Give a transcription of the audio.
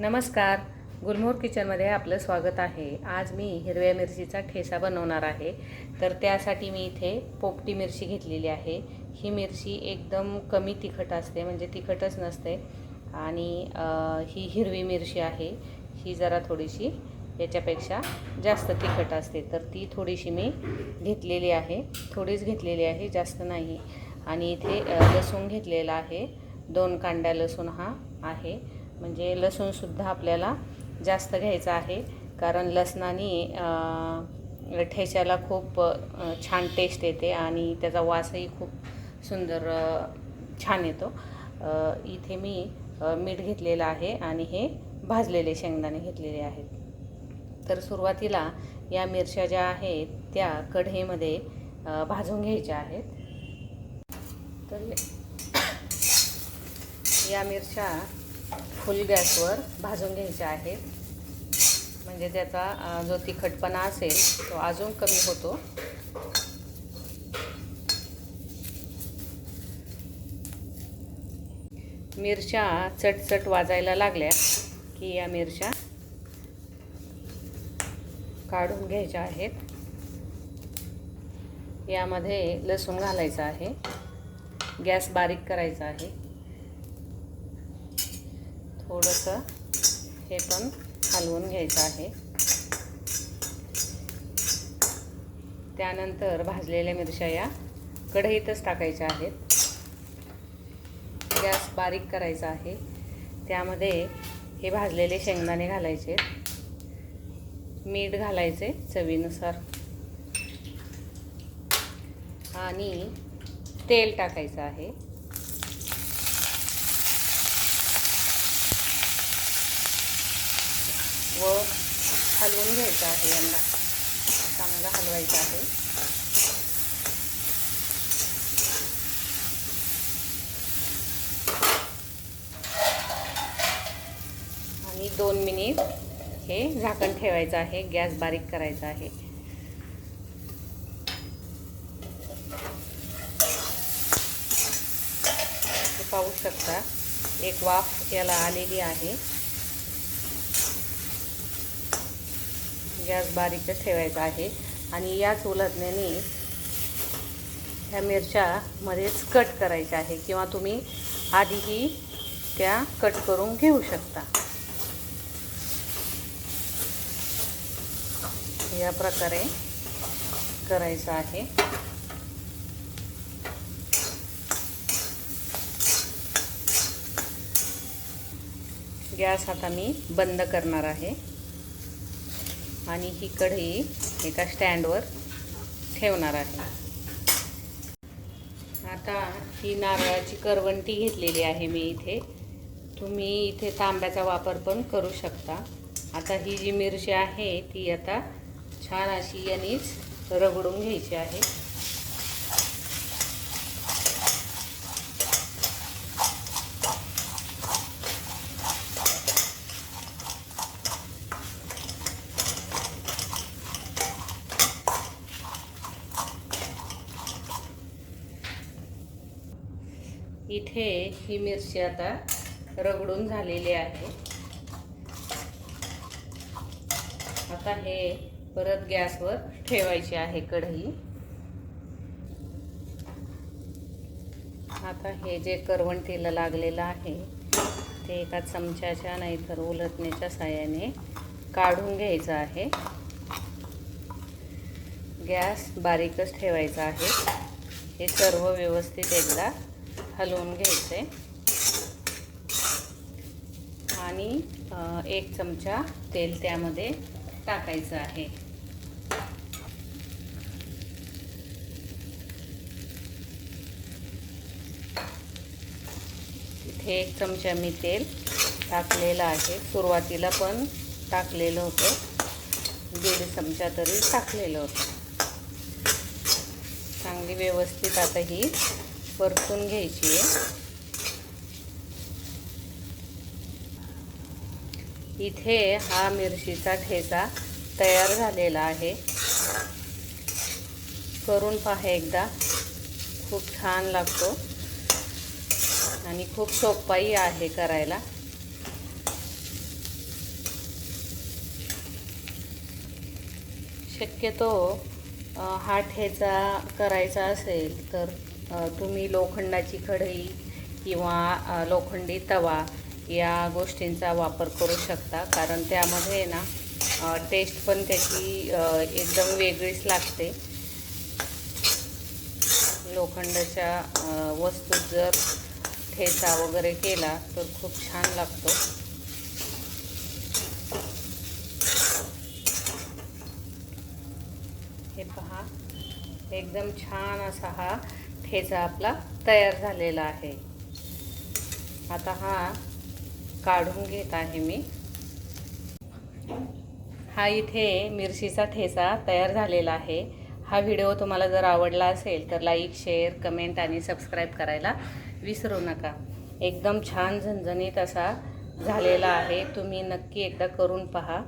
नमस्कार. गुलमोहर किचनमध्ये आपलं स्वागत आहे. आज मी हिरव्या मिरचीचा ठेसा बनवणार आहे. तर त्यासाठी मी इथे पोपटी मिरची घेतलेली आहे. ही मिरची एकदम कमी तिखट असते म्हणजे तिखटच नसते. आणि ही हिरवी मिरची आहे. ही जरा थोडीशी याच्यापेक्षा जास्त तिखट असते. तर ती थोडीशी मी घेतलेली आहे. थोडीच घेतलेली आहे जास्त नाही. आणि इथे लसूण घेतलेला आहे. दोन कांड्या लसूण हा आहे. म्हणजे लसूणसुद्धा आपल्याला जास्त घ्यायचा आहे. कारण लसणाने ठेच्याला खूप छान टेस्ट येते आणि त्याचा वासही खूप सुंदर छान येतो. इथे मी मीठ घेतलेलं आहे आणि हे भाजलेले शेंगदाणे घेतलेले आहेत. तर सुरुवातीला या मिरच्या ज्या आहेत त्या कढईमध्ये भाजून घ्यायच्या आहेत. तर या मिरच्या फुल गॅसवर भाजून घ्यायच्या आहेत म्हणजे त्याचा जो तिखटपणा असेल तो अजून कमी होतो. मिरच्या चटचट वाजायला लागल्या की या मिरच्या काढून घ्यायच्या आहेत. यामध्ये लसूण घालायचं आहे. गॅस बारीक करायचा आहे. थोडंसं हे पण हलवून घ्यायचं आहे. त्यानंतर भाजलेल्या मिरच्या या कढईतच टाकायच्या आहेत. गॅस बारीक करायचा आहे. त्यामध्ये हे भाजलेले शेंगदाणे घालायचे. मीठ घालायचे चवीनुसार. आणि तेल टाकायचं आहे. व हलवून घ्यायचं आहे यांना चांगलं हलवायचं आहे. आणि दोन मिनिट हे झाकण ठेवायचं आहे गॅस बारीक करायचा आहे. पाहू शकता एक वाफ याला आलेली आहे. गॅस बारीकच ठेवायचा आहे आणि याच उलटण्याने ह्या मिरच्या मध्येच कट करायच्या आहे किंवा तुम्ही आधीही त्या कट करून घेऊ शकता. या प्रकारे करायचं आहे. गॅस आता मी बंद करणार आहे. आणि ही कढई एका स्टँडवर ठेवणार आहे. आता ही नारळाची करवंटी घेतलेली आहे मी इथे. तुम्ही इथे तांब्याचा वापर पण करू शकता. आता ही जी मिरची आहे ती आता छान अशी यानेच रगडून घ्यायची आहे. इथे ही मिरची आता रगडून झालेली आहे. आता हे परत गॅसवर ठेवायची आहे कढई. आता हे जे करवंटीला लागलेलं आहे ते एका चमच्याच्या नाहीतर उलटण्याच्या साह्याने काढून घ्यायचं आहे. गॅस बारीकच ठेवायचा आहे. हे सर्व व्यवस्थित एकदा हलवून घ्यायचे. आणि एक चमचा तेल त्यामध्ये टाकायचं आहे. इथे एक चमचा मी तेल टाकलेलं आहे. सुरुवातीला पण टाकलेलं होतं. दीड चमचा तरी टाकलेलं होतं. चांगली व्यवस्थित आता ही परतून घ्यायची. आहे इथे हा मिरचीचा ठेचा तयार झालेला आहे. करून पहा एकदा. खूप छान लागतो. आणि खूप सोपाही आहे करायला. शक्यतो हा ठेचा करायचा असेल तर तुम्ही लोखंडाची कढई किंवा लोखंडी तवा या गोष्टींचा वापर करू शकता. कारण त्यामध्ये ना टेस्ट पण त्याची एकदम वेगळीच लागते. लोखंडाच्या वस्तूत जर ठेचा वगैरे केला तर खूप छान लागतो. हे पहा एकदम छान असा हा ठेचा आपला तयार झालेला आहे. आता हा काढून घेत आहे मी. हा इथे मिरचीचा ठेचा तयार झालेला आहे. हा व्हिडिओ तुम्हाला जर आवडला असेल तर लाईक शेअर कमेंट आणि सबस्क्राईब करायला विसरू नका. एकदम छान झणझणीत असा झालेला आहे. तुम्ही नक्की एकदा करून पहा.